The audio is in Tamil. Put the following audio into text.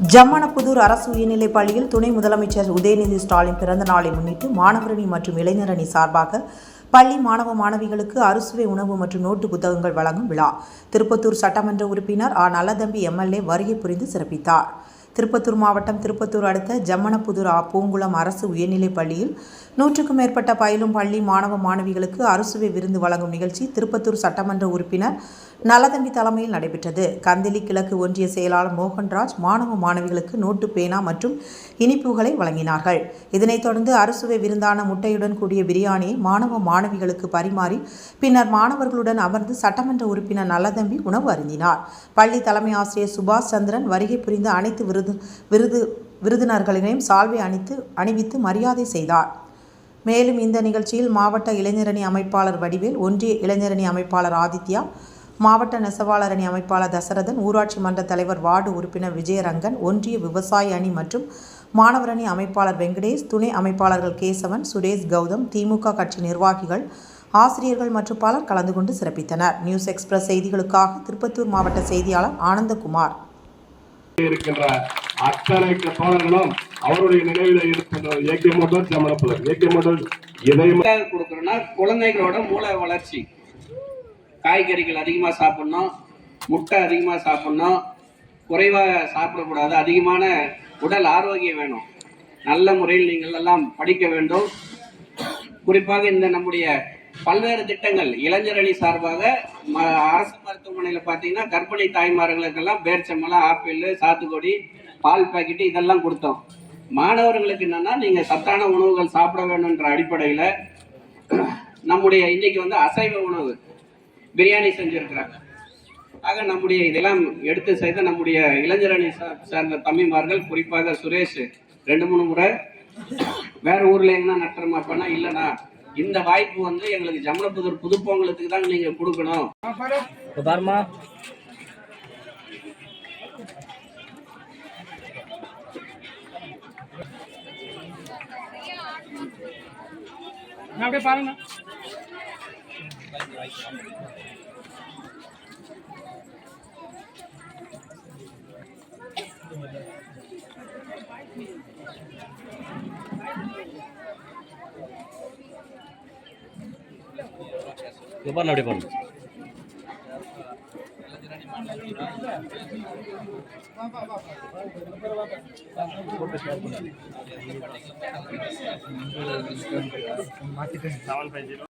ஜம்மனப்புதூர் அரசு உயர்நிலைப் பள்ளியில் துணை முதலமைச்சர் உதயநிதி ஸ்டாலின் பிறந்த நாளை முன்னிட்டு மாணவரணி மற்றும் இளைஞரணி சார்பாக பள்ளி மாணவ மாணவிகளுக்கு அறுசுவை உணவு மற்றும் நோட்டு புத்தகங்கள் வழங்கும் விழா. திருப்பத்தூர் சட்டமன்ற உறுப்பினர் ஆ. நல்லதம்பி எம்எல்ஏ வருகை புரிந்து சிறப்பித்தார். திருப்பத்தூர் மாவட்டம் திருப்பத்தூர் அடுத்த ஜம்மனப்புதூர் ஆ பூங்குளம் அரசு உயர்நிலைப் பள்ளியில் நூற்றுக்கும் மேற்பட்ட பயிலும் பள்ளி மாணவ மாணவிகளுக்கு அரசுவை விருந்து வழங்கும் நிகழ்ச்சி திருப்பத்தூர் சட்டமன்ற உறுப்பினர் நலதம்பி தலைமையில் நடைபெற்றது. கந்திலி கிழக்கு ஒன்றிய செயலாளர் மோகன்ராஜ் மாணவ மாணவிகளுக்கு நோட்டு பேனா மற்றும் இனிப்புகளை வழங்கினார்கள். இதனைத் தொடர்ந்து அரசுவை விருந்தான முட்டையுடன் கூடிய பிரியாணியை மாணவ மாணவிகளுக்கு பரிமாறி பின்னர் மாணவர்களுடன் அமர்ந்து சட்டமன்ற உறுப்பினர் நல்லதம்பி உணவு அருந்தினார். பள்ளி தலைமை ஆசிரியர் சுபாஷ் சந்திரன் வருகை புரிந்த அனைத்து விருது விருது விருந்தினர்களையும் சால்வை அணித்து அணிவித்து மரியாதை செய்தார். மேலும் இந்த நிகழ்ச்சியில் மாவட்ட இளைஞரணி அமைப்பாளர் வடிவேல் ஒன்றிய இளைஞரணி அமைப்பாளர் ஆதித்யா மாவட்ட நெசவாளர் அணி அமைப்பாளர் தசரதன் ஊராட்சி மன்ற தலைவர் வார்டு உறுப்பினர் விஜயரங்கன் ஒன்றிய விவசாய அணி மற்றும் மாணவரணி அமைப்பாளர் வெங்கடேஷ் துணை அமைப்பாளர்கள் கேசவன் சுரேஷ் கௌதம் திமுக கட்சி நிர்வாகிகள் ஆசிரியர்கள் மற்றும் பலர் கலந்து கொண்டு சிறப்பித்தனர். நியூஸ் எக்ஸ்பிரஸ் செய்திகளுக்காக திருப்பத்தூர் மாவட்ட செய்தியாளர் ஆனந்தகுமார். இருக்கின்ற அத்தனை தோழர்களும் அவருடைய நினைவில் இருக்கின்ற ஏகே மோட்டர் ஜமனப்புதர் ஏகே மோட்டர் இதயம் எதுக்காக கொடுக்குறோன்னா குழந்தைகளோட மூளை வளர்ச்சி. காய்கறிகள் அதிகமாக சாப்பிடணும் முட்டை அதிகமாக சாப்பிடணும் குறைவாக சாப்பிடக்கூடாது அதிகமான உடல் ஆரோக்கியம் வேணும். நல்ல முறையில் நீங்கள் எல்லாம் படிக்க வேண்டும். குறிப்பாக இந்த நம்முடைய பல்வேறு திட்டங்கள். இளைஞரணி சார்பாக ம- அரசு மருத்துவமனையில் பார்த்தீங்கன்னா கர்ப்பிணி தாய்மார்களுக்கெல்லாம் பேர்ச்சம்பளம் ஆப்பிள் சாத்துக்குடி பால் பாக்கெட்டு இதெல்லாம் கொடுத்தோம். மாணவர்களுக்கு என்னன்னா நீங்க சத்தான உணவுகள் சாப்பிட வேணுன்ற அடிப்படையில் நம்முடைய இன்னைக்கு வந்து அசைவ உணவு பிரியாணி செஞ்சிருக்கிறாங்க. ஆக நம்முடைய இதெல்லாம் எடுத்து செய்த நம்முடைய இளைஞரணி அணி சார்ந்த தம்பிமார்கள் குறிப்பாக சுரேஷ் ரெண்டு மூணு முறை வேற ஊர்ல எங்கன்னா நட்டுறமா பண்ணா இல்லைண்ணா இந்த வாய்ப்பு வந்து எங்களுக்கு ஜமலப்புதூர் புதுப்பொங்கலுக்கு தான் நீங்க கொடுக்கணும். பாருமா அப்படியே பாருங்க. பாருங்க அப்படியே பாருங்க செவன் ஃபைவ் ஜீரோ